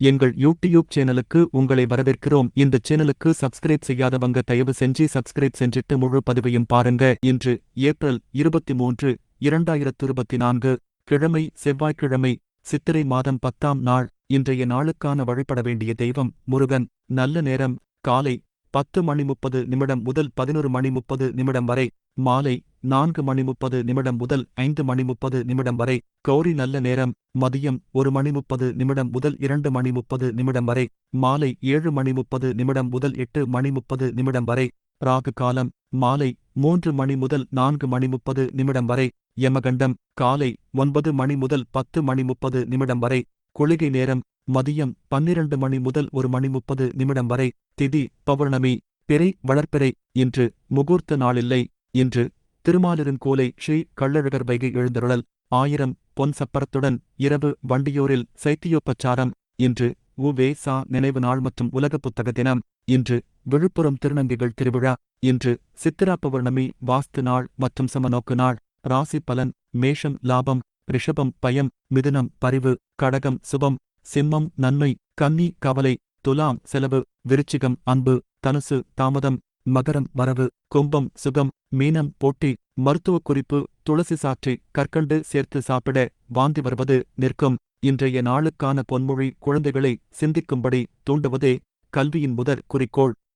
எங்கள் யூடியூப் சேனலுக்கு உங்களை வரவேற்கிறோம். இந்த சேனலுக்கு சப்ஸ்கிரைப் செய்யாதவங்க தயவு செஞ்சு சப்ஸ்கிரைப் செஞ்சிட்டு முழு பதிவையும் பாருங்க. இன்று ஏப்ரல் இருபத்தி மூன்று இரண்டாயிரத்து இருபத்தி நான்கு கிழமை செவ்வாய்க்கிழமை சித்திரை மாதம் பத்தாம் நாள். இன்றைய நாளுக்கான வழிபட வேண்டிய தெய்வம் முருகன். நல்ல நேரம் காலை பத்து மணி முப்பது நிமிடம் முதல் பதினொரு மணி முப்பது நிமிடம் வரை மாலை நான்கு மணி முப்பது நிமிடம் முதல் ஐந்து மணி முப்பது நிமிடம் வரை கௌரி நல்ல நேரம் மதியம் ஒரு மணி முப்பது நிமிடம் முதல் இரண்டு மணி முப்பது நிமிடம் வரை மாலை ஏழு மணி முப்பது நிமிடம் முதல் எட்டு மணி முப்பது நிமிடம் வரை ராகு காலம் மாலை மூன்று மணி முதல் நான்கு மணி முப்பது நிமிடம் வரை யமகண்டம் காலை ஒன்பது மணி முதல் பத்து மணி முப்பது நிமிடம் வரை குளிகை நேரம் மதியம் பன்னிரண்டு மணி முதல் ஒரு மணி முப்பது நிமிடம் வரை திதி பௌர்ணமி பிறை வளர்ப்பிறை இன்று முகூர்த்த நாளில்லை. இன்று திருமாலிருங்கோலை ஸ்ரீ கள்ளழகர் வைகை எழுந்தருளல் ஆயிரம் பொன் சப்பரத்துடன் இரவு வண்டியூரில் சைத்தியோபச்சாரம் இன்று உ வே சா நினைவு நாள் மற்றும் உலக புத்தக தினம். இன்று விழுப்புரம் திருநங்கைகள் திருவிழா. இன்று சித்திரா பௌர்ணமி வாஸ்து நாள் மற்றும் சமநோக்கு நாள். ராசி பலன் மேஷம் லாபம் ரிஷபம் பயம் மிதுனம் பரிவு கடகம் சுபம் சிம்மம் நன்மை கன்னி கவலை துலாம் செலவு விருச்சிகம் அன்பு தனுசு தாமதம் மகரம் வரவு கும்பம் சுகம் மீனம் போட்டி மருத்துவ குறிப்பு துளசி சாற்றி கற்கண்டு சேர்த்து சாப்பிட வாந்தி வருவது நிற்கும். இன்றைய நாளுக்கான பொன்மொழி குழந்தைகளை சிந்திக்கும்படி தூண்டுவதே கல்வியின் முதற் குறிக்கோள்.